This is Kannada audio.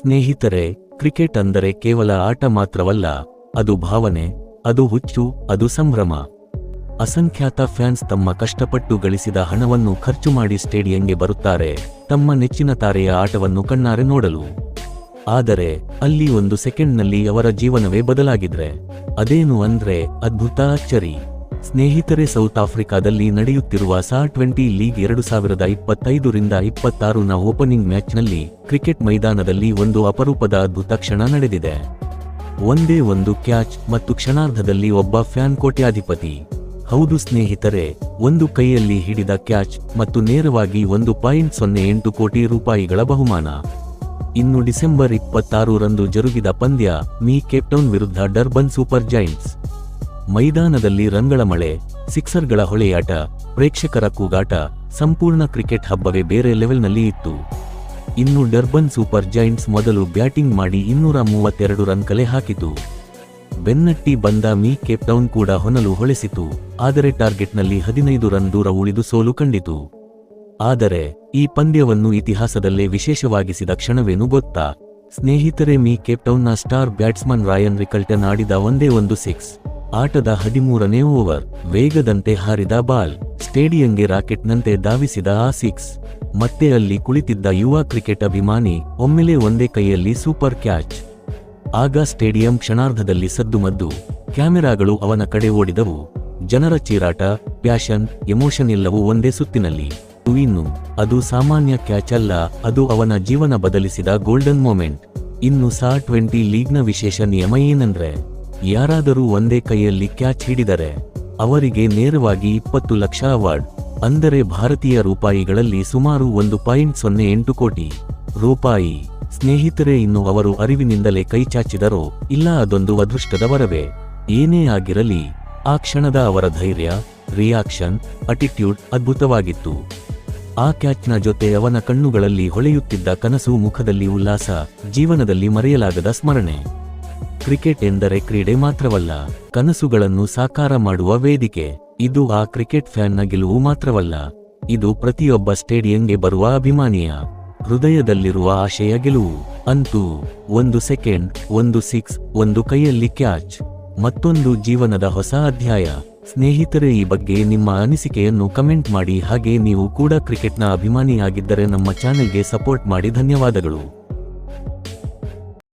ಸ್ನೇಹಿತರೆ, ಕ್ರಿಕೆಟ್ ಅಂದರೆ ಕೇವಲ ಆಟ ಮಾತ್ರವಲ್ಲ, ಅದು ಭಾವನೆ, ಅದು ಹುಚ್ಚು, ಅದು ಸಂಭ್ರಮ. ಅಸಂಖ್ಯಾತ ಫ್ಯಾನ್ಸ್ ತಮ್ಮ ಕಷ್ಟಪಟ್ಟು ಗಳಿಸಿದ ಹಣವನ್ನು ಖರ್ಚು ಮಾಡಿ ಸ್ಟೇಡಿಯಂಗೆ ಬರುತ್ತಾರೆ, ತಮ್ಮ ನೆಚ್ಚಿನ ತಾರೆಯ ಆಟವನ್ನು ಕಣ್ಣಾರೆ ನೋಡಲು. ಆದರೆ, ಅಲ್ಲಿ ಒಂದು ಸೆಕೆಂಡ್ನಲ್ಲಿ ಅವರ ಜೀವನವೇ ಬದಲಾಗಿದ್ರೆ, ಅದೇನು ಅಂದ್ರೆ ಅದ್ಭುತ ಅಚ್ಚರಿ. ಸ್ನೇಹಿತರೆ, ಸೌತ್ ಆಫ್ರಿಕಾದಲ್ಲಿ ನಡೆಯುತ್ತಿರುವ ಸಾ ಟ್ವೆಂಟಿ ಲೀಗ್ ಎರಡು ಸಾವಿರದ ಇಪ್ಪತ್ತೈದರಿಂದ ನ ಓಪನಿಂಗ್ ಮ್ಯಾಚ್ನಲ್ಲಿ ಕ್ರಿಕೆಟ್ ಮೈದಾನದಲ್ಲಿ ಒಂದು ಅಪರೂಪದ ಅದ್ಭುತ ಕ್ಷಣ ನಡೆದಿದೆ. ಒಂದೇ ಒಂದು ಕ್ಯಾಚ್ ಮತ್ತು ಕ್ಷಣಾರ್ಧದಲ್ಲಿ ಒಬ್ಬ ಫ್ಯಾನ್ ಕೋಟ್ಯಾಧಿಪತಿ. ಹೌದು ಸ್ನೇಹಿತರೆ, ಒಂದು ಕೈಯಲ್ಲಿ ಹಿಡಿದ ಕ್ಯಾಚ್ ಮತ್ತು ನೇರವಾಗಿ ಒಂದು ಪಾಯಿಂಟ್ ಸೊನ್ನೆ ಎಂಟು ಕೋಟಿ ರೂಪಾಯಿಗಳ ಬಹುಮಾನ. ಇನ್ನು ಡಿಸೆಂಬರ್ ಇಪ್ಪತ್ತಾರು ರಂದು ಜರುಗಿದ ಪಂದ್ಯ, ಮೀ ಕೇಪ್ಟೌನ್ ವಿರುದ್ಧ ಡರ್ಬನ್ ಸೂಪರ್ ಜೈಂಟ್ಸ್. ಮೈದಾನದಲ್ಲಿ ರನ್ಗಳ ಮಳೆ, ಸಿಕ್ಸರ್ಗಳ ಹೊಳೆಯಾಟ, ಪ್ರೇಕ್ಷಕರ ಕೂಗಾಟ, ಸಂಪೂರ್ಣ ಕ್ರಿಕೆಟ್ ಹಬ್ಬವೇ ಬೇರೆ ಲೆವೆಲ್ನಲ್ಲಿ ಇತ್ತು. ಇನ್ನು ಡರ್ಬನ್ ಸೂಪರ್ ಜೈಂಟ್ಸ್ ಮೊದಲು ಬ್ಯಾಟಿಂಗ್ ಮಾಡಿ ಇನ್ನೂರ ಮೂವತ್ತೆರಡು ರನ್ ಕಲೆ ಹಾಕಿತು. ಬೆನ್ನಟ್ಟಿ ಬಂದ ಮೀ ಕೇಪ್ಟೌನ್ ಕೂಡ ಹೊನಲು ಹೊಳೆಸಿತು, ಆದರೆ ಟಾರ್ಗೆಟ್ನಲ್ಲಿ ಹದಿನೈದು ರನ್ ದೂರ ಉಳಿದು ಸೋಲು ಕಂಡಿತು. ಆದರೆ, ಈ ಪಂದ್ಯವನ್ನು ಇತಿಹಾಸದಲ್ಲೇ ವಿಶೇಷವಾಗಿಸಿದ ಕ್ಷಣವೇನು ಗೊತ್ತಾ? ಸ್ನೇಹಿತರೆ, ಮೀ ಕೇಪ್ಟೌನ್ನ ಸ್ಟಾರ್ ಬ್ಯಾಟ್ಸ್ಮನ್ ರಾಯನ್ ರಿಕಲ್ಟನ್ ಆಡಿದ ಒಂದೇ ಒಂದು ಸಿಕ್ಸ್. ಆಟದ ಹದಿಮೂರನೇ ಓವರ್, ವೇಗದಂತೆ ಹಾರಿದ ಬಾಲ್, ಸ್ಟೇಡಿಯಂಗೆ ರಾಕೆಟ್ನಂತೆ ಧಾವಿಸಿದ ಆ ಸಿಕ್ಸ್ ಮತ್ತೆ ಅಲ್ಲಿ ಕುಳಿತಿದ್ದ ಯುವ ಕ್ರಿಕೆಟ್ ಅಭಿಮಾನಿ, ಒಮ್ಮೆಲೆ ಒಂದೇ ಕೈಯಲ್ಲಿ ಸೂಪರ್ ಕ್ಯಾಚ್. ಆಗ ಸ್ಟೇಡಿಯಂ ಕ್ಷಣಾರ್ಧದಲ್ಲಿ ಸದ್ದುಮದ್ದು ಕ್ಯಾಮೆರಾಗಳು ಅವನ ಕಡೆ ಓಡಿದವು. ಜನರ ಚೀರಾಟ, ಪ್ಯಾಷನ್, ಎಮೋಷನ್ ಎಲ್ಲವೂ ಒಂದೇ ಸುತ್ತಿನಲ್ಲಿ. ಇನ್ನು, ಅದು ಸಾಮಾನ್ಯ ಕ್ಯಾಚ್ ಅಲ್ಲ, ಅದು ಅವನ ಜೀವನ ಬದಲಿಸಿದ ಗೋಲ್ಡನ್ ಮೊಮೆಂಟ್. ಇನ್ನು ಸಾ ಟ್ವೆಂಟಿ ಲೀಗ್ನ ವಿಶೇಷ ನಿಯಮ ಏನಂದ್ರೆ ಯಾರಾದರೂ ಒಂದೇ ಕೈಯಲ್ಲಿ ಕ್ಯಾಚ್ ಹಿಡಿದರೆ ಅವರಿಗೆ ನೇರವಾಗಿ ಇಪ್ಪತ್ತು ಲಕ್ಷ ಅವಾರ್ಡ್. ಅಂದರೆ ಭಾರತೀಯ ರೂಪಾಯಿಗಳಲ್ಲಿ ಸುಮಾರು ಒಂದು ಪಾಯಿಂಟ್ ಸೊನ್ನೆ ಎಂಟು ಕೋಟಿ ರೂಪಾಯಿ. ಸ್ನೇಹಿತರೆ, ಇನ್ನು ಅವರು ಅರಿವಿನಿಂದಲೇ ಕೈಚಾಚಿದರೋ ಇಲ್ಲ ಅದೊಂದು ಅದೃಷ್ಟದ ವರವೇ. ಏನೇ ಆಗಿರಲಿ, ಆ ಕ್ಷಣದ ಅವರ ಧೈರ್ಯ, ರಿಯಾಕ್ಷನ್, ಅಟಿಟ್ಯೂಡ್ ಅದ್ಭುತವಾಗಿತ್ತು. ಆ ಕ್ಯಾಚ್ನ ಜೊತೆ ಅವನ ಕಣ್ಣುಗಳಲ್ಲಿ ಹೊಳೆಯುತ್ತಿದ್ದ ಕನಸು ಮುಖದಲ್ಲಿ ಉಲ್ಲಾಸ, ಜೀವನದಲ್ಲಿ ಮರೆಯಲಾಗದ ಸ್ಮರಣೆ. ಕ್ರಿಕೆಟ್ ಎಂದರೆ ಕ್ರೀಡೆ ಮಾತ್ರವಲ್ಲ, ಕನಸುಗಳನ್ನು ಸಾಕಾರ ಮಾಡುವ ವೇದಿಕೆ. ಇದು ಆ ಕ್ರಿಕೆಟ್ ಫ್ಯಾನ್ನ ಗೆಲುವು ಮಾತ್ರವಲ್ಲ, ಇದು ಪ್ರತಿಯೊಬ್ಬ ಸ್ಟೇಡಿಯಂಗೆ ಬರುವ ಅಭಿಮಾನಿಯ ಹೃದಯದಲ್ಲಿರುವ ಆಶಯ ಗೆಲುವು. ಅಂತೂ, ಒಂದು ಸೆಕೆಂಡ್, ಒಂದು ಸಿಕ್ಸ್, ಒಂದು ಕೈಯಲ್ಲಿ ಕ್ಯಾಚ್, ಮತ್ತೊಂದು ಜೀವನದ ಹೊಸ ಅಧ್ಯಾಯ. ಸ್ನೇಹಿತರೆ, ಈ ಬಗ್ಗೆ ನಿಮ್ಮ ಅನಿಸಿಕೆಯನ್ನು ಕಮೆಂಟ್ ಮಾಡಿ, ಹಾಗೆ ನೀವು ಕೂಡ ಕ್ರಿಕೆಟ್ನ ಅಭಿಮಾನಿಯಾಗಿದ್ದರೆ ನಮ್ಮ ಚಾನೆಲ್ಗೆ ಸಪೋರ್ಟ್ ಮಾಡಿ, ಧನ್ಯವಾದಗಳು.